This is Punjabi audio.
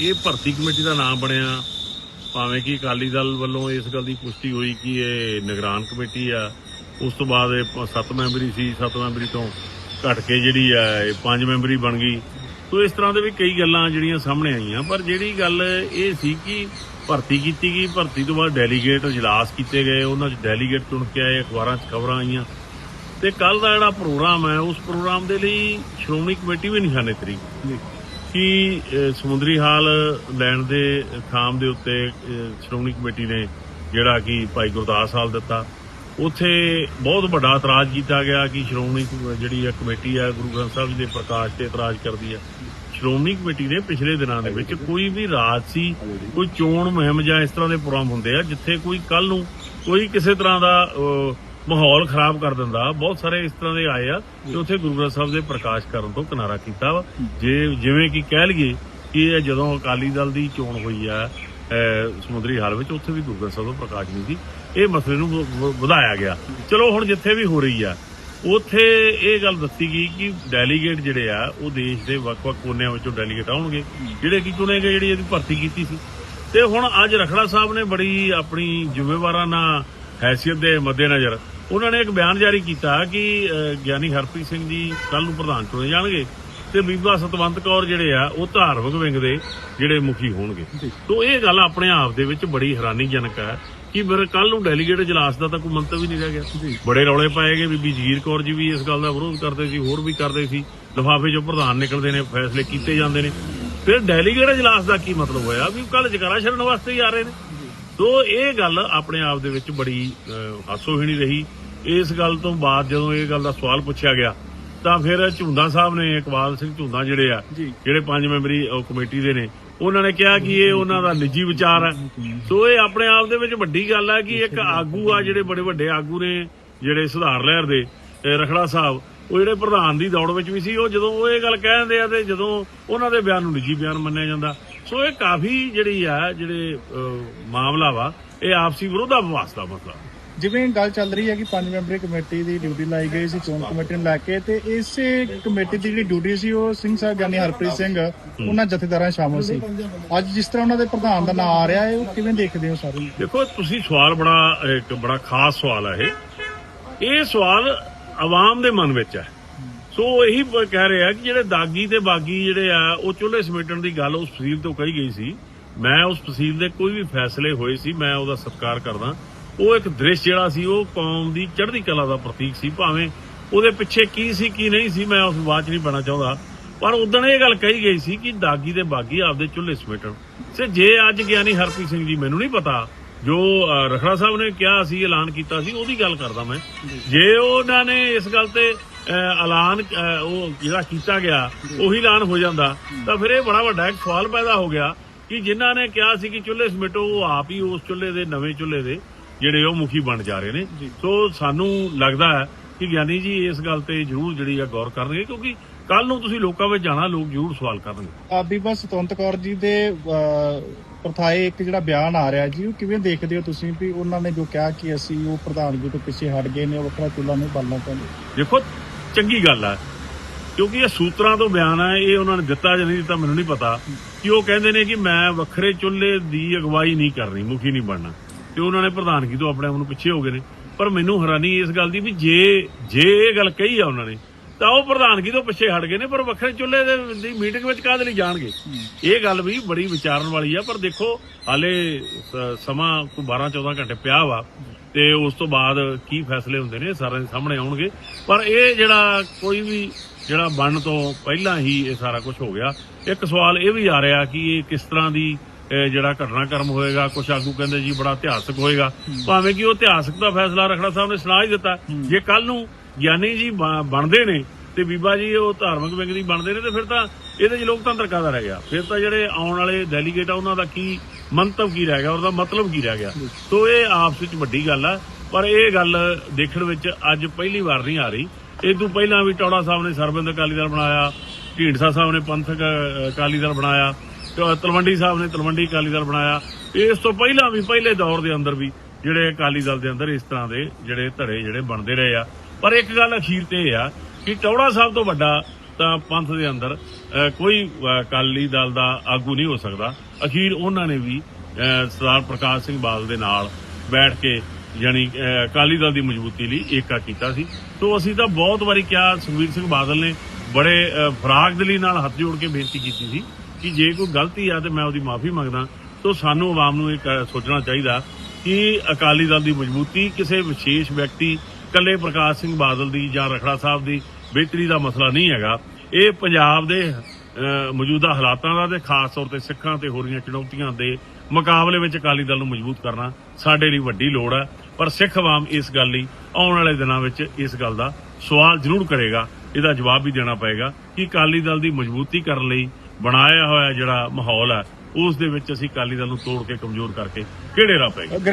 ਇਹ ਭਰਤੀ ਕਮੇਟੀ ਦਾ ਨਾਮ ਬਣਿਆ। ਭਾਵੇਂ ਕਿ ਅਕਾਲੀ ਦਲ ਵੱਲੋਂ ਇਸ ਗੱਲ ਦੀ ਪੁਸ਼ਟੀ ਹੋਈ ਕਿ ਇਹ ਨਿਗਰਾਨ ਕਮੇਟੀ ਆ, ਉਸ ਤੋਂ ਬਾਅਦ ਇਹ ਪ- ਸੱਤ ਮੈਂਬਰੀ ਸੀ, ਸੱਤ ਮੈਂਬਰੀ ਤੋਂ ਘਟ ਕੇ ਜਿਹੜੀ ਆ, ਇਹ ਪੰਜ ਮੈਂਬਰੀ ਬਣ ਗਈ। ਸੋ ਇਸ ਤਰ੍ਹਾਂ ਦੇ ਵੀ ਕਈ ਗੱਲਾਂ ਜਿਹੜੀਆਂ ਸਾਹਮਣੇ ਆਈਆਂ, ਪਰ ਜਿਹੜੀ ਗੱਲ ਇਹ ਸੀ ਕਿ ਭਰਤੀ ਕੀਤੀ ਗਈ, ਭਰਤੀ ਤੋਂ ਬਾਅਦ ਡੈਲੀਗੇਟ ਇਜਲਾਸ ਕੀਤੇ ਗਏ, ਉਹਨਾਂ 'ਚ ਡੈਲੀਗੇਟ ਚੁਣ ਕੇ ਆਏ, ਅਖਬਾਰਾਂ 'ਚ ਖਬਰਾਂ ਆਈਆਂ। ਤੇ ਕੱਲ ਦਾ ਜਿਹੜਾ ਪ੍ਰੋਗਰਾਮ ਹੈ, ਉਸ ਪ੍ਰੋਗਰਾਮ ਦੇ ਲਈ ਸ਼੍ਰੋਮਣੀ ਕਮੇਟੀ ਵੀ ਨਿਸ਼ਾਨੇ ਤਰੀ ਕਿ ਸਮੁੰਦਰੀ ਹਾਲ ਲੈਣ ਦੇ ਥਾਮ ਦੇ ਉੱਤੇ ਸ਼੍ਰੋਮਣੀ ਕਮੇਟੀ ਨੇ ਜਿਹੜਾ ਕਿ ਭਾਈ ਗੁਰਦਾਸ ਹਾਲ ਦਿੱਤਾ। ਉੱਥੇ ਬਹੁਤ ਵੱਡਾ ਇਤਰਾਜ਼ ਕੀਤਾ ਗਿਆ ਕਿ ਸ਼੍ਰੋਮਣੀ ਜਿਹੜੀ ਹੈ ਕਮੇਟੀ ਹੈ ਗੁਰੂ ਗ੍ਰੰਥ ਸਾਹਿਬ ਜੀ ਦੇ ਪ੍ਰਕਾਸ਼ ਤੇ ਇਤਰਾਜ਼ ਕਰਦੀ ਹੈ ਸ਼੍ਰੋਮਣੀ ਕਮੇਟੀ ਨੇ ਪਿਛਲੇ ਦਿਨਾਂ ਦੇ ਵਿੱਚ ਕੋਈ ਵੀ ਰਾਜਸੀ ਕੋਈ ਚੋਣ ਮੁਹਿੰਮ ਜਾਂ ਇਸ ਤਰ੍ਹਾਂ ਦੇ ਪ੍ਰੋਗਰਾਮ ਹੁੰਦੇ ਆ, ਜਿੱਥੇ ਕੋਈ ਕੱਲ ਨੂੰ ਕੋਈ ਕਿਸੇ ਤਰ੍ਹਾਂ ਦਾ ਮਾਹੌਲ ਖਰਾਬ ਕਰ ਦਿੰਦਾ। ਬਹੁਤ ਸਾਰੇ ਇਸ ਤਰ੍ਹਾਂ ਦੇ ਆਏ ਆ ਤੇ ਉੱਥੇ ਗੁਰੂ ਗ੍ਰੰਥ ਸਾਹਿਬ ਦੇ ਪ੍ਰਕਾਸ਼ ਕਰਨ ਤੋਂ ਕਿਨਾਰਾ ਕੀਤਾ ਵਾ। ਜੇ ਜਿਵੇਂ ਕਿ ਕਹਿ ਲਈਏ ਕਿ ਇਹ ਜਦੋਂ ਅਕਾਲੀ ਦਲ ਦੀ ਚੋਣ ਹੋਈ ਆ ਸਮੁੰਦਰੀ ਹਾਲ ਵਿੱਚ, ਉੱਥੇ ਵੀ ਗੁਰੂ ਗ੍ਰੰਥ ਸਾਹਿਬ ਦਾ ਪ੍ਰਕਾਸ਼ ਨਹੀਂ ਸੀ। ਇਹ ਮਸਲੇ ਨੂੰ ਵਧਾਇਆ ਗਿਆ। ਚਲੋ, ਹੁਣ ਜਿੱਥੇ ਵੀ ਹੋ ਰਹੀ ਆ, ਉੱਥੇ ਇਹ ਗੱਲ ਦੱਸੀ ਗਈ ਕਿ ਡੈਲੀਗੇਟ ਜਿਹੜੇ ਆ, ਉਹ ਦੇਸ਼ ਦੇ ਵੱਖ-ਵੱਖ ਕੋਨਿਆਂ ਵਿੱਚੋਂ ਡੈਲੀਗੇਟ ਆਉਣਗੇ। ਜਿਹੜੇ ਕਿ ਚੁਣੇ ਗਏ, ਜਿਹੜੀ ਇਹਦੀ ਭਰਤੀ ਕੀਤੀ ਸੀ। ਤੇ ਹੁਣ ਅੱਜ ਰਖੜਾ ਸਾਹਿਬ ਨੇ ਬੜੀ ਆਪਣੀ ਜਿੰਮੇਵਾਰਾਂ ਨਾਲ ਹੈਸੀਅਤ ਦੇ ਮੱਦੇਨਜ਼ਰ ਉਹਨਾਂ ਨੇ ਇੱਕ ਬਿਆਨ ਜਾਰੀ ਕੀਤਾ ਕਿ ਗਿਆਨੀ ਹਰਪ੍ਰੀਤ ਸਿੰਘ ਜੀ ਕੱਲ ਨੂੰ ਪ੍ਰਧਾਨ ਚੁਣੇ ਜਾਣਗੇ ਤੇ ਬੀਬਾ ਸਤਵੰਤ ਕੌਰ ਜਿਹੜੇ ਆ ਉਹ ਧਾਰਮਿਕ ਵਿੰਗ ਦੇ ਜਿਹੜੇ ਮੁਖੀ ਹੋਣਗੇ। ਤੋਂ ਇਹ ਗੱਲ ਆਪਣੇ ਆਪ ਦੇ ਵਿੱਚ ਬੜੀ ਹੈਰਾਨੀਜਨਕ ਹੈ ਕਿ ਫਿਰ ਕੱਲ ਨੂੰ ਡੈਲੀਗੇਟ ਇਜਲਾਸ ਦਾ ਤਾਂ ਕੋਈ ਮੰਤਵ ਹੀ ਨਹੀਂ ਰਹਿ ਗਿਆ। ਬੜੇ ਰੌਲੇ ਪਾਏ ਗਏ। ਬੀਬੀ ਜਗੀਰ ਕੌਰ ਜੀ ਵੀ ਇਸ ਗੱਲ ਦਾ ਵਿਰੋਧ ਕਰਦੇ ਸੀ ਹੋਰ ਵੀ ਕਰਦੇ ਸੀ। ਲਿਫਾਫੇ ਚੋਂ ਪ੍ਰਧਾਨ ਨਿਕਲਦੇ ਨੇ ਫੈਸਲੇ ਕੀਤੇ ਜਾਂਦੇ ਨੇ। ਫਿਰ ਡੈਲੀਗੇਟ ਇਜਲਾਸ ਦਾ ਕੀ ਮਤਲਬ ਹੋਇਆ? ਵੀ ਕੱਲ ਜਗਾਰਾ ਛੱਡਣ ਵਾਸਤੇ ਹੀ ਆ ਰਹੇ ਨੇ। ਸੋ ਇਹ ਗੱਲ ਆਪਣੇ ਆਪ ਦੇ ਵਿੱਚ ਬੜੀ ਹਾਸੋਹੀਣੀ ਰਹੀ। ਇਸ ਗੱਲ ਤੋਂ ਬਾਅਦ ਜਦੋਂ ਇਹ ਗੱਲ ਦਾ ਸਵਾਲ ਪੁੱਛਿਆ ਗਿਆ ਤਾਂ ਫਿਰ ਝੁੰਦਾ ਸਾਹਿਬ ਨੇ ਇਕਬਾਲ ਸਿੰਘ ਝੁੰਦਾ ਜਿਹੜੇ ਆ ਜਿਹੜੇ ਪੰਜ ਮੈਂਬਰੀ ਕਮੇਟੀ ਦੇ ਨੇ ਉਹਨਾਂ ਨੇ ਕਿਹਾ ਕਿ ਇਹ ਉਹਨਾਂ ਦਾ ਨਿੱਜੀ ਵਿਚਾਰ ਹੈ ਸੋ ਇਹ ਆਪਣੇ ਆਪ ਦੇ ਵਿੱਚ ਵੱਡੀ ਗੱਲ ਹੈ ਕਿ ਇੱਕ ਆਗੂ ਆ ਜਿਹੜੇ ਬੜੇ ਵੱਡੇ ਆਗੂ ਨੇ ਜਿਹੜੇ ਸੁਧਾਰ ਲਹਿਰ ਦੇ ਰਖੜਾ ਸਾਹਿਬ ਉਹ ਜਿਹੜੇ ਪ੍ਰਧਾਨ ਦੀ ਦੌੜ ਵਿੱਚ ਵੀ ਸੀ ਉਹ ਜਦੋਂ ਉਹ ਇਹ ਗੱਲ ਕਹਿੰਦੇ ਆ ਤੇ ਜਦੋਂ ਉਹਨਾਂ ਦੇ ਬਿਆਨ ਨੂੰ ਨਿੱਜੀ ਬਿਆਨ ਮੰਨਿਆ ਜਾਂਦਾ ਸੋ ਇਹ ਕਾਫੀ ਜਿਹੜੀ ਆ ਜਿਹੜੇ ਮਾਮਲਾ ਵਾ ਇਹ ਆਪਸੀ ਵਿਰੋਧਾਭਾਸ ਦਾ ਮਸਲਾ। ਜਿਵੇਂ ਗੱਲ ਚੱਲ ਰਹੀ ਹੈ ਕਿ ਪੰਜ ਮੈਂਬਰੀ ਕਮੇਟੀ ਦੀ ਡਿਊਟੀ ਲਾਈ ਗਈ ਸੀ ਚੋਣ ਕਮੇਟੀ ਨੂੰ ਲੈ ਕੇ ਤੇ ਇਸੇ ਕਮੇਟੀ ਦੀ ਜਿਹੜੀ ਡਿਊਟੀ ਸੀ ਉਹ ਸਿੰਘ ਸਾਹਿਬ ਗਿਆਨੀ ਹਰਪ੍ਰੀਤ ਸਿੰਘ ਉਹਨਾਂ ਜਥੇਦਾਰਾਂ ਸ਼ਾਮਲ ਸੀ। ਅੱਜ ਜਿਸ ਤਰ੍ਹਾਂ ਉਹਨਾਂ ਦੇ ਪ੍ਰਧਾਨ ਦਾ ਨਾਮ ਆ ਰਿਹਾ ਹੈ ਉਹ ਕਿਵੇਂ ਦੇਖਦੇ ਹੋ ਸਾਰੇ? ਦੇਖੋ ਤੁਸੀਂ ਸਵਾਲ ਬੜਾ ਇੱਕ ਬੜਾ ਖਾਸ ਸਵਾਲ ਹੈ ਇਹ। ਇਹ ਸਵਾਲ ਆਵਾਮ ਦੇ ਮਨ ਵਿੱਚ ਹੈ। ਸੋ ਇਹੀ ਕਹਿ ਰਿਹਾ ਕਿ ਜਿਹੜੇ ਦਾਗੀ ਤੇ ਬਾਗੀ ਜਿਹੜੇ ਆ ਉਹ ਚੁੱਲ੍ਹੇ ਸਮੇਟਣ ਦੀ ਗੱਲ ਉਸ ਫਸੀਲ ਤੋਂ ਕਹੀ ਗਈ ਸੀ। ਮੈਂ ਉਸ ਫਸੀਲ ਦੇ ਕੋਈ ਵੀ ਫੈਸਲੇ ਹੋਏ ਸੀ ਮੈਂ ਉਹਦਾ ਸਤਿਕਾਰ ਕਰਦਾ। ਉਹ ਇੱਕ ਦ੍ਰਿਸ਼ ਜਿਹੜਾ ਸੀ ਉਹ ਕੌਮ ਦੀ ਚੜ੍ਹਦੀ ਕਲਾ ਦਾ ਪ੍ਰਤੀਕ ਸੀ। ਭਾਵੇਂ ਉਹਦੇ ਪਿੱਛੇ ਕੀ ਸੀ ਕੀ ਨਹੀਂ ਸੀ ਮੈਂ ਉਸ ਬਾਤ ਨਹੀਂ ਪੈਣਾ ਚਾਹੁੰਦਾ। ਪਰ ਉਦੋਂ ਇਹ ਗੱਲ ਕਹੀ ਗਈ ਸੀ ਕਿ ਦਾਗੀ ਤੇ ਬਾਗੀ ਆਪਦੇ ਚੁੱਲ੍ਹੇ ਸਮੇਟਣ। ਤੇ ਜੇ ਅੱਜ ਗਿਆਨੀ ਹਰਪ੍ਰੀਤ ਸਿੰਘ ਜੀ ਮੈਨੂੰ ਨਹੀਂ ਪਤਾ। ਜੋ ਰਖੜਾ ਸਾਹਿਬ ਨੇ ਕਿਹਾ ਸੀ ਐਲਾਨ ਕੀਤਾ ਸੀ ਉਹਦੀ ਗੱਲ ਕਰਦਾ ਮੈਂ। ਜੇ ਉਹਨਾਂ ਨੇ ਇਸ ਗੱਲ ਤੇ ਐਲਾਨ ਉਹ ਜਿਹੜਾ ਕੀਤਾ ਗਿਆ ਉਹੀ ਐਲਾਨ ਹੋ ਜਾਂਦਾ। ਤਾਂ ਫਿਰ ਇਹ ਬੜਾ ਵੱਡਾ ਇੱਕ ਸਵਾਲ ਪੈਦਾ ਹੋ ਗਿਆ ਕਿ ਜਿਨ੍ਹਾਂ ਨੇ ਕਿਹਾ ਸੀ ਕਿ ਚੁੱਲ੍ਹੇ ਸਮੇਟੋ ਉਹ ਆਪ ਹੀ ਉਸ ਚੁੱਲ੍ਹੇ ਦੇ ਨਵੇਂ ਚੁੱਲ੍ਹੇ ਦੇ ਜਿਹੜੇ ਉਹ ਮੁਖੀ ਬਣ ਜਾ ਰਹੇ ਨੇ। ਸੋ ਸਾਨੂੰ ਲੱਗਦਾ ਹੈ ਕਿ ਗਿਆਨੀ ਜੀ ਇਸ ਗੱਲ ਤੇ ਜ਼ਰੂਰ ਜਿਹੜੀ ਆ ਗੌਰ ਕਰਨਗੇ ਕਿਉਂਕਿ ਕੱਲ ਨੂੰ ਤੁਸੀਂ ਲੋਕਾਂ ਵਿੱਚ ਜਾਣਾ ਲੋਕ ਜ਼ਰੂਰ ਸਵਾਲ ਕਰਨਗੇ। ਆ ਬੀਬਾ ਸਤਵੰਤ ਕੌਰ ਜੀ ਦੇ ਪ੍ਰਥਾਏ ਇੱਕ ਜਿਹੜਾ ਬਿਆਨ ਆ ਰਿਹਾ ਜੀ ਉਹ ਕਿਵੇਂ ਦੇਖਦੇ ਹੋ ਤੁਸੀਂ ਵੀ ਉਹਨਾਂ ਨੇ ਜੋ ਕਿਹਾ ਕਿ ਅਸੀਂ ਉਹ ਪ੍ਰਧਾਨਗੀ ਤੋਂ ਪਿੱਛੇ ਹਟ ਗਏ ਨੇ ਉਹ ਵੱਖਰਾ ਚੁੱਲ੍ਹਾ ਨਹੀਂ ਬਾਲਣਾ ਚਾਹੁੰਦੇ? ਦੇਖੋ ਚੰਗੀ ਗੱਲ ਆ। ਕਿਉਂਕਿ ਇਹ ਸੂਤਰਾਂ ਤੋਂ ਬਿਆਨ ਹੈ ਇਹ ਉਹਨਾਂ ਨੇ ਦਿੱਤਾ ਜਾਂ ਨਹੀਂ ਦਿੱਤਾ ਮੈਨੂੰ ਨਹੀਂ ਪਤਾ। ਕਿ ਉਹ ਕਹਿੰਦੇ ਨੇ ਕਿ ਮੈਂ ਵੱਖਰੇ ਚੁੱਲ੍ਹੇ ਦੀ ਅਗਵਾਈ ਨਹੀਂ ਕਰਨੀ, ਮੁਖੀ ਨਹੀਂ ਬਣਨਾ। ਤੇ ਉਹਨਾਂ ਨੇ ਪ੍ਰਧਾਨਗੀ ਤੋਂ ਆਪਣੇ ਆਪ ਨੂੰ ਪਿੱਛੇ ਹੋ ਗਏ ਨੇ। ਪਰ ਮੈਨੂੰ ਹੈਰਾਨੀ ਇਸ ਗੱਲ ਦੀ ਵੀ ਜੇ ਜੇ ਇਹ ਗੱਲ ਕਹੀ ਆ ਉਹਨਾਂ ਨੇ, ਤਾਂ ਉਹ ਪ੍ਰਧਾਨਗੀ ਤੋਂ ਪਿੱਛੇ ਹਟ ਗਏ ਨੇ, ਪਰ ਵੱਖਰੇ ਚੁੱਲ੍ਹੇ ਦੀ ਮੀਟਿੰਗ ਵਿੱਚ ਕਾਹਦੇ ਲਈ ਜਾਣਗੇ? ਇਹ ਗੱਲ ਵੀ ਬੜੀ ਵਿਚਾਰਨ ਵਾਲੀ ਆ, ਪਰ ਦੇਖੋ, ਹਾਲੇ ਸਮਾਂ ਕੋਈ 12 14 ਘੰਟੇ ਪਿਆ ਵਾ। ਤੇ ਉਸ ਤੋਂ ਬਾਅਦ ਕੀ ਫੈਸਲੇ ਹੁੰਦੇ ਨੇ ਸਾਰਿਆਂ ਦੇ ਸਾਹਮਣੇ ਆਉਣਗੇ। ਪਰ ਇਹ ਜਿਹੜਾ ਕੋਈ ਵੀ ਜਿਹੜਾ ਬਣਨ ਤੋਂ ਪਹਿਲਾਂ ਹੀ ਇਹ ਸਾਰਾ ਕੁਝ ਹੋ ਗਿਆ ਇੱਕ ਸਵਾਲ ਇਹ ਵੀ ਆ ਰਿਹਾ ਕਿ ਇਹ ਕਿਸ ਤਰ੍ਹਾਂ ਦੀ ਜਿਹੜਾ ਘਟਨਾਕ੍ਰਮ ਹੋਏਗਾ ਕੁਝ ਆਗੂ ਕਹਿੰਦੇ ਜੀ ਬੜਾ ਇਤਿਹਾਸਕ ਹੋਏਗਾ। ਭਾਵੇਂ ਕਿ ਉਹ ਇਤਿਹਾਸਕ ਦਾ ਫੈਸਲਾ ਰਖੜਾ ਸਾਹਿਬ ਨੇ ਸੁਣਾ ਹੀ ਦਿੱਤਾ। ਜੇ ਕੱਲ ਨੂੰ ਗਿਆਨੀ ਜੀ ਬਣਦੇ ਨੇ ਤੇ ਬੀਬਾ ਜੀ, ਉਹ ਧਾਰਮਿਕ ਵਿੰਗ ਦੀ ਬਣਦੇ ਨੇ ਤੇ ਫਿਰ ਤਾਂ ਇਹਦੇ 'ਚ ਲੋਕਤੰਤਰ ਕਾਹਦਾ ਰਹਿ ਗਿਆ? ਫਿਰ ਤਾਂ ਜਿਹੜੇ ਆਉਣ ਵਾਲੇ ਡੈਲੀਗੇਟ ਆ, ਉਹਨਾਂ ਦਾ ਕੀ ਮੰਤਵ ਕੀ ਰਹਿ ਗਿਆ? ਉਹਦਾ ਮਤਲਬ ਕੀ ਰਹਿ ਗਿਆ? ਸੋ ਇਹ ਆਪਸ ਵਿੱਚ ਵੱਡੀ ਗੱਲ ਆ। ਪਰ ਇਹ ਗੱਲ ਦੇਖਣ ਵਿੱਚ ਅੱਜ ਪਹਿਲੀ ਵਾਰ ਨਹੀਂ ਆ ਰਹੀ। ਇਹ ਤੋਂ ਪਹਿਲਾਂ ਵੀ ਟੌੜਾ ਸਾਹਿਬ ਨੇ ਸਰਬੰਦ ਅਕਾਲੀ ਦਲ ਬਣਾਇਆ, ਢੀਂਡਸਾ ਸਾਹਿਬ ਨੇ ਪੰਥਕ ਅਕਾਲੀ ਦਲ ਬਣਾਇਆ ਤਲਵੰਡੀ ਸਾਹਿਬ ਨੇ ਤਲਵੰਡੀ ਅਕਾਲੀ ਦਲ ਬਣਾਇਆ। ਇਸ ਤੋਂ ਪਹਿਲਾਂ ਵੀ, ਪਹਿਲੇ ਦੌਰ ਦੇ ਅੰਦਰ ਵੀ ਜਿਹੜੇ ਅਕਾਲੀ ਦਲ ਦੇ ਅੰਦਰ ਇਸ ਤਰ੍ਹਾਂ ਦੇ ਜਿਹੜੇ ਧੜੇ ਜਿਹੜੇ ਬਣਦੇ ਰਹੇ ਆ। ਪਰ ਇੱਕ ਗੱਲ ਅਖੀਰ ਤੇ ਇਹ ਆ ਕਿ ਟੌੜਾ ਸਾਹਿਬ ਤੋਂ ਵੱਡਾ ਤਾਂ ਪੰਥ ਦੇ ਅੰਦਰ ਕੋਈ ਅਕਾਲੀ ਦਲ ਦਾ ਆਗੂ ਨਹੀਂ ਹੋ ਸਕਦਾ। ਅਖੀਰ ਉਹਨਾਂ ਨੇ ਵੀ ਸਰਦਾਰ ਪ੍ਰਕਾਸ਼ ਸਿੰਘ ਬਾਦਲ ਦੇ ਨਾਲ ਬੈਠ ਕੇ ਯਾਨੀ ਅਕਾਲੀ ਦਲ ਦੀ ਮਜ਼ਬੂਤੀ ਲਈ ਏਕਾ ਕੀਤਾ ਸੀ। ਤੋਂ ਅਸੀਂ ਤਾਂ ਬਹੁਤ ਵਾਰੀ ਕਿਹਾ ਸੁਖਬੀਰ ਸਿੰਘ ਬਾਦਲ ਨੇ ਬੜੇ ਅਹ, ਫਰਾਗਦਲੀ ਨਾਲ ਹੱਥ ਜੋੜ ਕੇ ਬੇਨਤੀ ਕੀਤੀ ਸੀ ਕਿ ਜੇ ਕੋਈ ਗਲਤੀ ਆ ਤੇ ਮੈਂ ਉਹਦੀ ਮਾਫੀ ਮੰਗਦਾ। ਤੋਂ ਸਾਨੂੰ ਆਵਾਮ ਨੂੰ ਇਹ ਕ- ਸੋਚਣਾ ਚਾਹੀਦਾ ਕਿ ਅਕਾਲੀ ਦਲ ਦੀ ਮਜ਼ਬੂਤੀ ਕਿਸੇ ਵਿਸ਼ੇਸ਼ ਵਿਅਕਤੀ ਕੱਲੇ ਪ੍ਰਕਾਸ਼ ਸਿੰਘ ਬਾਦਲ ਦੀ ਜਾਂ ਰਖੜਾ ਸਾਹਿਬ ਦੀ ਬਿਹਤਰੀ ਦਾ ਮਸਲਾ ਨਹੀਂ ਹੈਗਾ। ਇਹ ਪੰਜਾਬ ਦੇ ਮੌਜੂਦਾ ਹਾਲਾਤਾਂ ਦਾ ਤੇ ਖਾਸ ਤੌਰ ਤੇ ਸਿੱਖਾਂ ਤੇ ਹੋ ਰਹੀਆਂ ਚੁਣੌਤੀਆਂ ਦੇ ਮੁਕਾਬਲੇ ਵਿੱਚ ਅਕਾਲੀ ਦਲ ਨੂੰ ਮਜ਼ਬੂਤ ਕਰਨਾ ਸਾਡੇ ਲਈ ਵੱਡੀ ਲੋੜ ਹੈ। ਪਰ ਸਿੱਖ ਆਵਾਮ ਇਸ ਗੱਲ ਲਈ ਆਉਣ ਵਾਲੇ ਦਿਨਾਂ ਵਿੱਚ ਇਸ ਗੱਲ ਦਾ ਸਵਾਲ ਜ਼ਰੂਰ ਕਰੇਗਾ। ਇਹਦਾ ਜਵਾਬ ਵੀ ਦੇਣਾ ਪਏਗਾ ਕਿ ਅਕਾਲੀ ਦਲ ਦੀ ਮਜ਼ਬੂਤੀ ਕਰਨ ਲਈ ਬਣਾਇਆ ਹੋਇਆ ਜਿਹੜਾ ਮਾਹੌਲ ਹੈ, ਉਸ ਦੇ ਵਿੱਚ ਅਸੀਂ ਅਕਾਲੀ ਦਲ ਨੂੰ ਤੋੜ ਕੇ ਕਮਜ਼ੋਰ ਕਰਕੇ ਕਿਹੜੇ ਰਾਹ ਪਏਗਾ